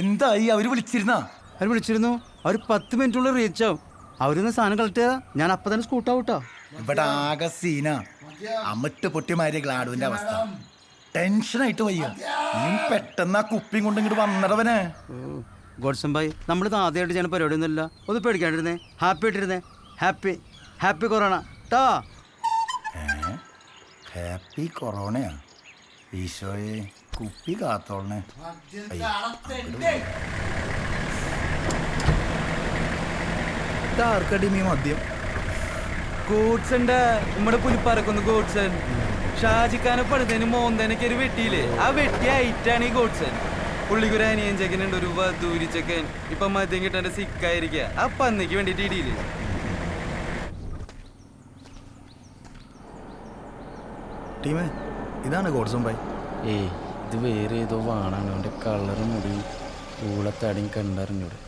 എന്തായി? അവർ വിളിച്ചിരുന്ന? അവർ വിളിച്ചിരുന്നു. അവർ പത്ത് മിനിറ്റുള്ളിൽ റീച്ച് ആവും. അവരൊന്ന് സാധനം കളക്ട് ചെയ്താ. ഞാൻ അപ്പൊ തന്നെ സ്കൂട്ട് കേട്ടോ ഇവിടെ ആകെ സീന പൊട്ടി പൊട്ടിമാരിയ ഗ്ലാഡുവിന്റെ അവസ്ഥ. ടെൻഷനായിട്ട് വയ്യ. നീ പെട്ടെന്ന് ആ കുപ്പിയും കൊണ്ട് ഇങ്ങോട്ട് വന്നടവനെ ഗോഡ്സം ഭായി നമ്മളിത് ആദ്യമായിട്ട് ചെയ്യുന്ന പരിപാടി ഒന്നുമില്ല ഒന്ന് പേടിക്കാണ്ടിരുന്നേ. ഹാപ്പി ആയിട്ടിരുന്നേ. ഹാപ്പി ഹാപ്പി കൊറോണ ടാ ഹാപ്പി കൊറോണയാ ഈശോയെ. കുപ്പി കാത്തോളണേ. ആർക്കടി മീ മദ്യം? ഗോഡ്സന്റെ നമ്മുടെ പുലിപ്പറക്കുന്ന ഗോഡ്സൻ. ഷാജിക്കാനെ പണിതേന് മോന്തനൊക്കെ ഒരു വെട്ടിയില്ലേ? ആ വെട്ടി ഐറ്റാണ് ഈ ഗോഡ്സൻ. പുള്ളിക്കൊരു അനിയൻ ചെക്കനുണ്ട് ഒരു വധൂരി ചെക്കൻ. ഇപ്പൊ മദ്യം കിട്ടാൻ സിക്കായിരിക്കുക ആ പന്നിക്ക് വേണ്ടിട്ട് ഇടിയില്ലേ? ടീമേ ഇതാണ് ഗോഡ്സും ബൈ ഏയ് ഇത് വേറെ ഏതോ വാണാണ്. അവന്റെ കളറും മുടി ഊളത്തടിയും കണ്ടറിഞ്ഞൂടെ.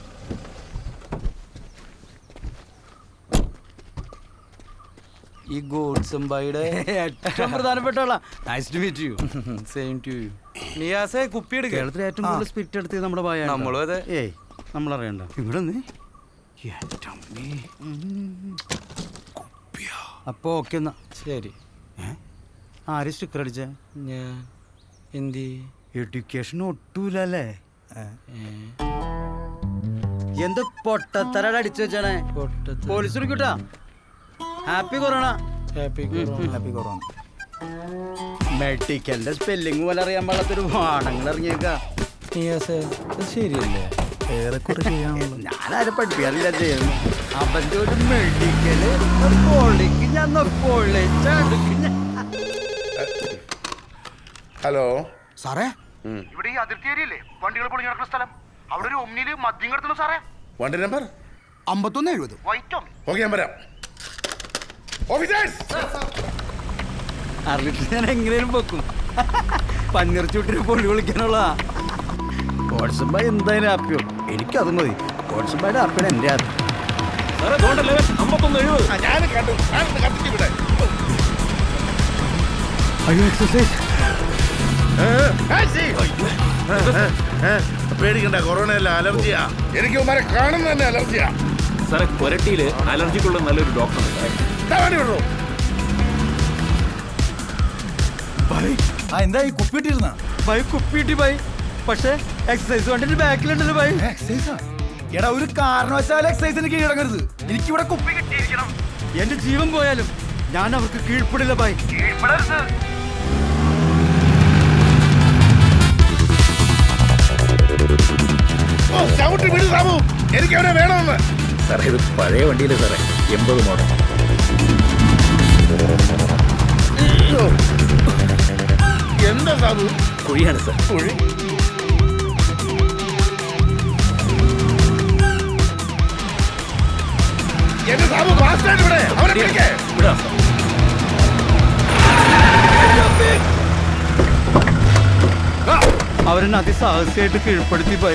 ഈ ഗോഡ്സ് ബൈയുടെ ഏറ്റവും പ്രധാനപ്പെട്ട ആളാ. Nice to meet you same to you നിയാസെ കുപ്പി എടുക്കുക കേരളത്തിൽ ഏറ്റവും കൂടുതൽ സ്പിരിറ്റ് എടുത്തത് നമ്മുടെ ഭായ നമ്മളും അതെ. ഏയ് നമ്മളറിയണ്ട. ഇവിടെ അപ്പൊ ഓക്കെ എന്നാ. ശരി. ആര് സ്റ്റിക്കർ അടിച്ചേ? ഞാൻ. എന്തി? എഡ്യൂക്കേഷൻ ഒട്ടൂലല്ലേ? എന്ത് പൊട്ടത്തരട അടിച്ചു വെച്ചാണേ police വിളിക്കൂട്ടാ happy corona happy happy corona മെഡിക്കലിന്റെ spelling പോലെ അറിയാൻ പാടാത്തൊരു വാണങ്ങൾ ഇറങ്ങിയേക്ക. ശരിയല്ലേ? ഞാനാരും പഠിപ്പിക്കാറില്ല ചെയ്യുന്നു അവന്റെ ഒരു മെഡിക്കൽ പൊളിക്ക് ഞാൻ പൊളിച്ചടുക്ക് ഞാൻ ഹലോ സാറേ? ഇവിടെ ഈ അതിർത്തി ഏരിയല്ലേ വണ്ടികൾ പൊളിഞ്ഞു നടക്കുന്ന സ്ഥലം. അവിടെ ഒരു ഒമ്നിയിൽ മദ്യം കിടത്തുന്നു സാറേ. വണ്ടി നമ്പർ അമ്പത്തൊന്ന് എഴുപത്. White Omni. ഓക്കെ ഞാൻ വരാം. ഓഫീസേഴ്സ് അറിഞ്ഞിട്ട് ഞാൻ എങ്ങനെയും വെക്കും പന്നിറച്ചൂട്ടിന് പൊള്ളി വിളിക്കാനുള്ള കോട്സമ്പ എന്തായാലും ആപ്പിയോ എനിക്കത് മതി. കോട്സമ്പയുടെ ഹാപ്പിയാണ് എന്റെ ആപ്പ് അയ്യോ എക്സസൈസ് പേടിക്കണ്ട കൊറോണ അല്ല അലർജിയാ. എനിക്ക് ഉമ്മാരെ കാണുന്ന തന്നെ അലർജിയാ. സാറെ കൊരട്ടിയിൽ അലർജിക്കുള്ള നല്ലൊരു ഡോക്ടർ എന്താ ഈ കുപ്പിട്ടിരുന്ന ബൈ കുപ്പിട്ടി ബൈ. പക്ഷേ എക്സസൈസ് വണ്ടിന്റെ ബാക്കിലുണ്ടല്ലോ ബൈ. എക്സസൈസാ എടാ ഒരു കാരണവശാലും എക്സസൈസിന് കീഴടങ്ങരുത്. എനിക്കിവിടെ കുപ്പി കിട്ടിയിരിക്കണം. എന്റെ ജീവൻ പോയാലും ഞാൻ അവർക്ക് കീഴ്പ്പെടില്ല ബൈ. കീഴ്പ്പെടരുത്. ചവിട്ടി വിടു സാബു. എനിക്ക് അവനെ വേണമെന്ന്. സാറേ ഇത് പഴയ വണ്ടിയിലെ സാറേ? എൺപത് മോഡൽ. എന്താ സാബു? കുഴിയാണ് സാർ. കുഴി? എന്റെ സാബു ഫാസ്റ്റായിട്ട് ഇവിടെ. അവനെ പിടിക്കേ. വിടാം സാർ. അവരെന്നെ അതിസാഹസികമായിട്ട് കീഴ്പ്പെടുത്തി ബൈ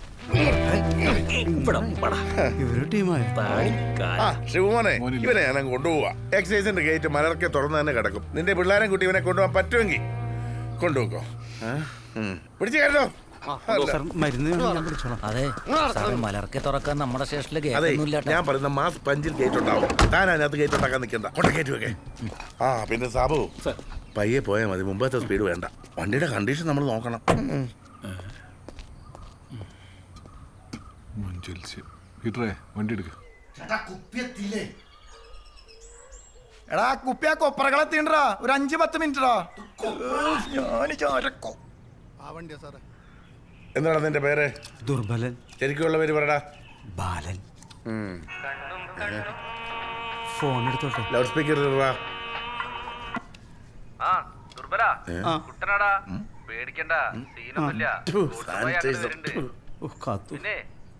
ഇവരുടെ ടീമായ? ആ ശിവമോനെ ഇവനെ ഞാൻ കൊണ്ടുപോവാ. എക്സൈസിന്റെ ഗേറ്റ് മലർക്കെ തുറന്ന് തന്നെ കിടക്കും. നിന്റെ പിള്ളേരെ കുട്ടി ഇവനെ കൊണ്ടുപോകാൻ പറ്റുമെങ്കിൽ കൊണ്ടുപോക്കോ. പിടിച്ചു കയറോ സാർ മരുന്ന് ഞാൻ പിടിച്ചോളാം. അതെ മലർക്കെ തുറക്കാൻ നമ്മുടെ സ്റ്റേഷനിൽ അതെ ഞാൻ പറയുന്ന മാസ് പഞ്ചിൽ ഗേറ്റ് ഉണ്ടാവും. താൻ അതിനകത്ത് ഗേറ്റ് ഉണ്ടാക്കാൻ നിൽക്കണ്ട. കൊണ്ട ഗേറ്റ് വെക്കേ. ആ പിന്നെ സാബു പയ്യെ പോയാൽ മതി. മുമ്പത്തെ സ്പീഡ് വേണ്ട. വണ്ടിയുടെ കണ്ടീഷൻ നമ്മൾ നോക്കണം. ഉം. ഹീറ്ററേ വണ്ടി എടുക്ക. എടാ കുപ്പി ആ കൊപ്പറകളെ തീണ്ടടാ. ഒരു അഞ്ച് പത്ത് മിനിറ്റടാ. ഞാൻ ചാരക്കോ. എന്താണ് നിന്റെ പേര്? ദുർബലൻ. ശരിക്കുള്ള പേര് പറടാ ബാലൻ. ഫോൺ എടുത്തോട്ടെ. ലൗഡ് സ്പീക്കർ ആ ദുർബല. ആ. കുട്ടനാടാ. പേടിക്കണ്ട. സീനൊന്നുമില്ല പിന്നെ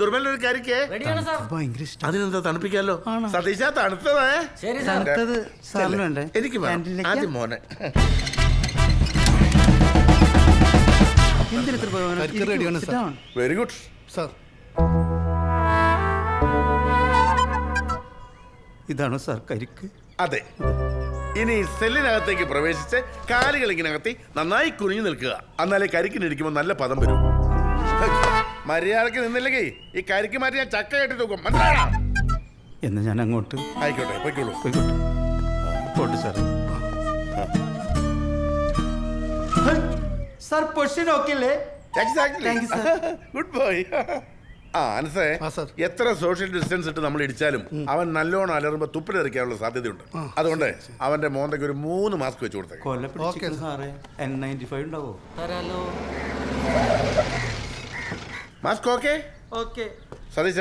ദുർബലിന് ഒരു കരിക്കേ ഭയങ്കര ഇഷ്ടം. അതിനെന്താ തണുപ്പിക്കാലോ? സതീശ തണുത്തതേ സാറിന് വേണ്ടേ? എനിക്ക് വേണം. ക്യാന്റീനിലേക്ക്? ആദ്യം മോനെ. എന്തിന് ഇത്ര ബഹളം? ഇരിക്കൂ, sit down. വെരി ഗുഡ് ഇതാണോ സാർ കരിക്ക്. അതെ. ഇനി സെല്ലിനകത്തേക്ക് പ്രവേശിച്ച് കാലുകൾ ഇങ്ങനെ അകത്തി നന്നായി കുനിഞ്ഞു നിൽക്കുക. എന്നാലേ കരിക്കിനിരിക്കുമ്പോൾ നല്ല പദം വരും. മര്യാദയ്ക്ക് നിന്നില്ലെങ്കിൽ ഈ കരിക്ക് മാറ്റി ഞാൻ ചക്ക കെട്ടി തൂക്കും. മനസ്സിലാ എന്ന് ഞാൻ അങ്ങോട്ട് ആയിക്കോട്ടെ പോയിക്കോളൂ. പോയിക്കോട്ടെ. പോട്ടെ സാർ സാർ പൊഷൻ ഓക്കെ അല്ലേ? Thank you, ഗുഡ് ബോയ് ആ അനസേ എത്ര സോഷ്യൽ ഡിസ്റ്റൻസ് ഇട്ട് നമ്മൾ ഇടിച്ചാലും അവൻ നല്ലോണം അലറുമ്പോ തുപ്പിലെറിക്കാനുള്ള സാധ്യതയുണ്ട്. അതുകൊണ്ട് അവന്റെ മോന്തയ്ക്ക് ഒരു മൂന്ന് മാസ്ക് വെച്ച് കൊടുത്തേക്ക്. മാസ്ക് ഓക്കെ ഓക്കെ സതീശ.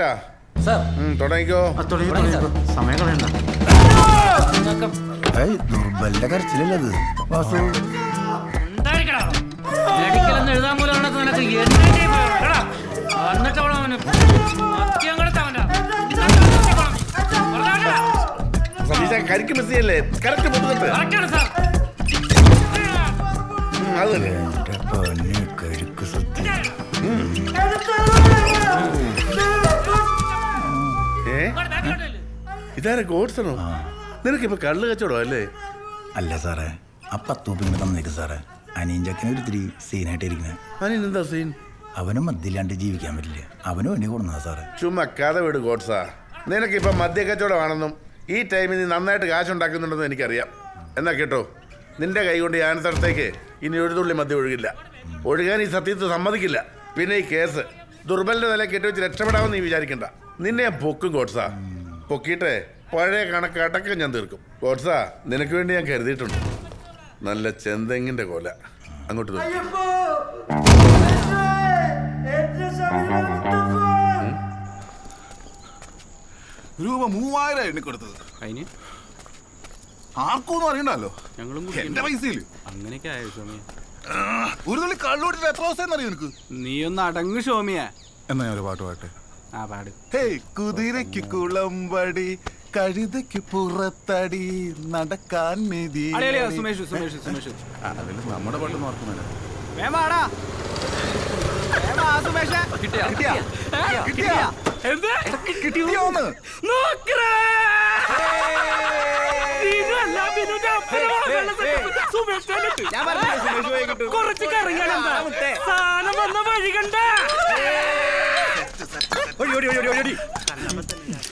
സാർ. ഉം, തുടങ്ങിക്കോ. തുടങ്ങി തുടങ്ങി സമയം കളയണ്ട. ദുർബലിന്റെ കരച്ചിലല്ലത് വാസു. മെഡിക്കലെന്ന് എഴുതാൻ പോലും അവനകത്ത് നിനക്ക് എന്നെ എന്നിട്ട് അവൻ അവന് മദ്യം കൊടുത്തവന്റെ സതീശ കരിക്ക് മിസ് ചെയ്യല്ലേ? Correct sir. അത് തന്നെ. ഇതാരെ ഗോഡ്സണോ? നിനക്കിപ്പോ കള്ള് കച്ചവടം അല്ലേ? അല്ല സാറേ ആ പത്തൂപ്പ് ഇങ്ങനെ തന്നേക്ക് സാറേ. അനിയഞ്ചക്കനെ ഒരു ഇത്തിരി സീനായിട്ടിരിക്കുന്നത് അനിയൻ എന്താ സീൻ? അവനും മദ്യമില്ലാണ്ട് ജീവിക്കാൻ പറ്റില്ല. അവനും വേണ്ടി കൊടുന്നതാ സാറേ. ചുമ്മാ കഥ വിട് ഗോഡ്സാ. നിനക്കിപ്പോ മദ്യ കച്ചവടമാണെന്നും ഈ ടൈമിൽ നീ നന്നായിട്ട് കാശുണ്ടാക്കുന്നുണ്ടെന്ന് എനിക്കറിയാം. എന്നാ കേട്ടോ നിന്റെ കൈ കൊണ്ട് ഞാൻ സ്ഥലത്തേക്ക് ഇനി ഒരു തുള്ളി മദ്യം ഒഴുകില്ല. ഒഴുകാൻ ഈ സത്യത്തെ സമ്മതിക്കില്ല. പിന്നെ ഈ കേസ് ദുർബലിന്റെ നില കെട്ടിവെച്ച് രക്ഷപ്പെടാമെന്ന് നീ വിചാരിക്കണ്ട. നിന്നെ ഞാൻ പൊക്കും ഗോഡ്സാ. പൊക്കിയിട്ടേ പഴയ കണക്ക് അടക്കം ഞാൻ തീർക്കും. ഗോഡ്സാ നിനക്ക് വേണ്ടി ഞാൻ കരുതിയിട്ടുണ്ട്. നല്ല ചെന്തെങ്ങിന്റെ കോല. അങ്ങോട്ട് തീർക്കും രൂപ മൂവായിരം എണ്ണി കൊടുത്തത് അതിന്? ആർക്കൊന്നും അറിയണ്ടല്ലോ ഞങ്ങളും എന്റെ പൈസയിൽ. അങ്ങനെയൊക്കെ ആയോ സ്വാമിയ? ഒരു തുള്ളി കള്ളൂട്ടിട്ട് എത്ര ദിവസം അറിയോ നീ ഒന്ന് അടങ്ങ് ഷോമിയ എന്നാ ഞാൻ ഒരു പാട്ട് പാട്ടെ ആ പാട്. ഹേ കുതിരയ്ക്ക് കുളമ്പടി കഴുതയ്ക്ക് പുറത്തടി നടക്കാൻ മെതി. അളിയളിയ സുമേഷ് സുമേഷ് സുമേഷ്. അതിൽ നമ്മുടെ പാട്ട് നോക്കുന്നില്ല വേമാടാ കിട്ടിയാ? കിട്ടിയാ. കിട്ടിയാ. എന്ത്? കിട്ടിയോന്ന്. കുറച്ച് കറങ്ങണം സാധനം വന്ന വഴി കണ്ട.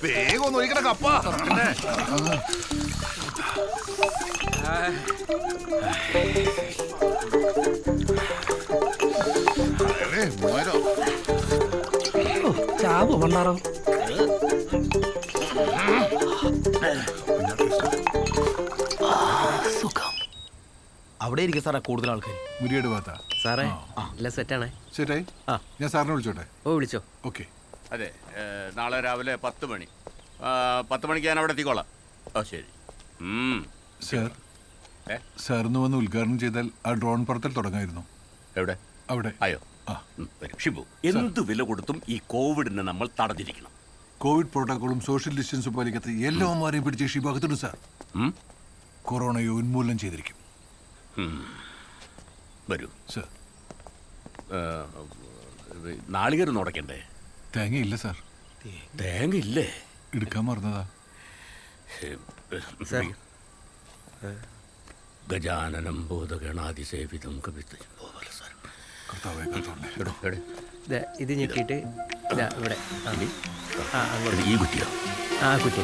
വേഗം ഒന്ന് ഒഴിക്കണ കപ്പ. ചാവ് പണ്ടാറോ അവിടെ ഇരിക്കും സാറേ കൂടുതൽ ആൾക്കാർ മുരിയുടെ ഭാഗത്താ? സാറേ എല്ലാം സെറ്റാണേ ശരി ഞാൻ സാറിനെ വിളിച്ചോട്ടെ? ഓ വിളിച്ചോ. ഓക്കെ. അതെ നാളെ രാവിലെ പത്ത് മണി. പത്ത് മണിക്ക് ഞാൻ അവിടെ എത്തിക്കോളാം. ഓ ശരി. സാർ ഏ? സാറിന്ന് വന്ന് ഉദ്ഘാടനം ചെയ്താൽ ആ ഡ്രോൺ പറത്തൽ തുടങ്ങായിരുന്നു. എവിടെ? അവിടെ. അയോ ആ. ഉം, വരൂ. ഷിബു എന്ത് വില കൊടുത്തും ഈ കോവിഡിനെ നമ്മൾ തടഞ്ഞിരിക്കണം. കോവിഡ് പ്രോട്ടോക്കോളും സോഷ്യൽ ഡിസ്റ്റൻസും പാലിക്കാത്ത എല്ലാവന്മാരെയും പിടിച്ച് ഷിബാഗത്തുണ്ട് സാർ? കൊറോണയെ ഉന്മൂലനം ചെയ്തിരിക്കും. വരൂ. സാർ. നാളികേരം ഉടക്കണ്ടേ തേങ്ങയില്ല സാർ? തേങ്ങ ഇല്ലേ എടുക്കാൻ മറന്നതാ. ഗജാനനം ബോധഗണാതിസേവിതം കവിത കർത്താവേ കർത്താവേ. ഇത് ഞെക്കിയിട്ട് ഇവിടെ. ആ. അങ്ങോട്ട്. ഈ കുട്ടിയോ ആ കുറ്റി.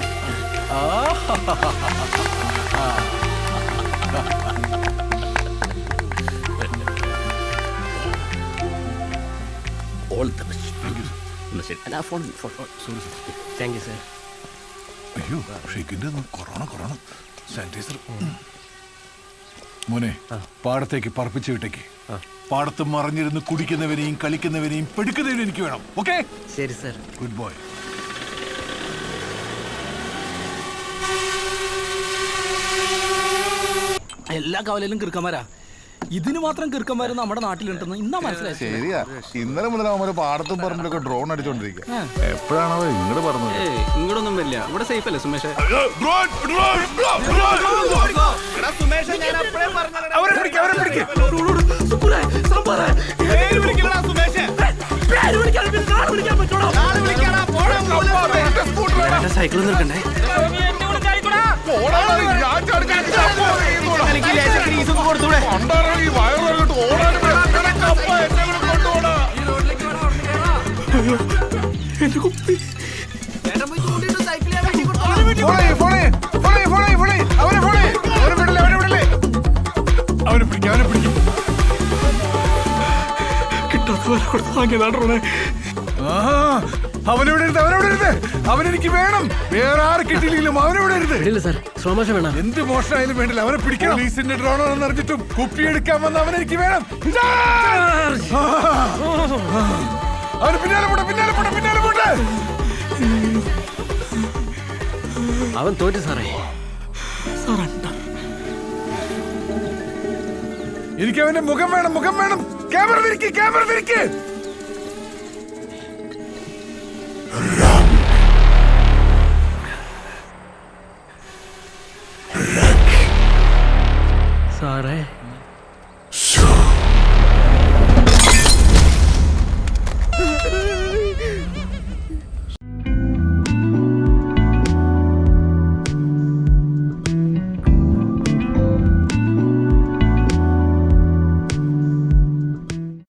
All the best. ശരി അല്ല phone phone thank you sir അയ്യോ ഷെയ്ക്കിന്റെ കൊറോണ കൊറോണ. സാനിറ്റൈസർ മോനെ പാടത്തേക്ക് പറപ്പിച്ച് വിട്ടേക്ക്. പാടത്ത് മറിഞ്ഞിരുന്ന് കുടിക്കുന്നവനെയും കളിക്കുന്നവനെയും പെടുക്കുന്നവനും എനിക്ക് വേണം. ഓക്കെ ശരി സാർ ഗുഡ് ബോയ് എല്ലാ കവലയിലും കിറുക്കന്മാരാ. ഇതിന് മാത്രം കിറുക്കന്മാര് നമ്മുടെ നാട്ടിലുണ്ടെന്ന് ഇന്ന മനസ്സിലായി ശരിയാ. ഇന്നലെ മുതൽ അവന്മാര് പാടത്തും പറമ്പിലൊക്കെ ഡ്രോൺ അടിച്ചോണ്ടിരിക്കുക എപ്പോഴാണോ ഇങ്ങോട്ട് പറഞ്ഞത്? ഇങ്ങോട്ടൊന്നും വരില്ല. ഇവിടെ സേഫ് അല്ലേ സുമേഷ്? സൈക്കിൾ നിർക്കണ്ടേ അവനെ പിടിക്കാം അവനെ പിടിക്കും. ആ, അവനെവിടെ ഇരുന്ന് അവനെവിടെ അവനെനിക്ക് വേണം. വേറെ ആര് കിട്ടിയില്ലെങ്കിലും അവനെവിടെ വേണം. എന്ത് മോഷണമായാലും വേണ്ടില്ല അവനെ പിടിക്കണം. ലീസിന്റെ ഡ്രോണാണെന്ന് അറിഞ്ഞിട്ടും കുപ്പി എടുക്കാൻ വന്ന അവനെനിക്ക് വേണം. അവന് അവൻ തോറ്റു സാറേ. എനിക്ക് അവന്റെ മുഖം വേണം മുഖം വേണം. ക്യാമറ തിരിക്ക് ക്യാമറ തിരിക്ക്. സാറേ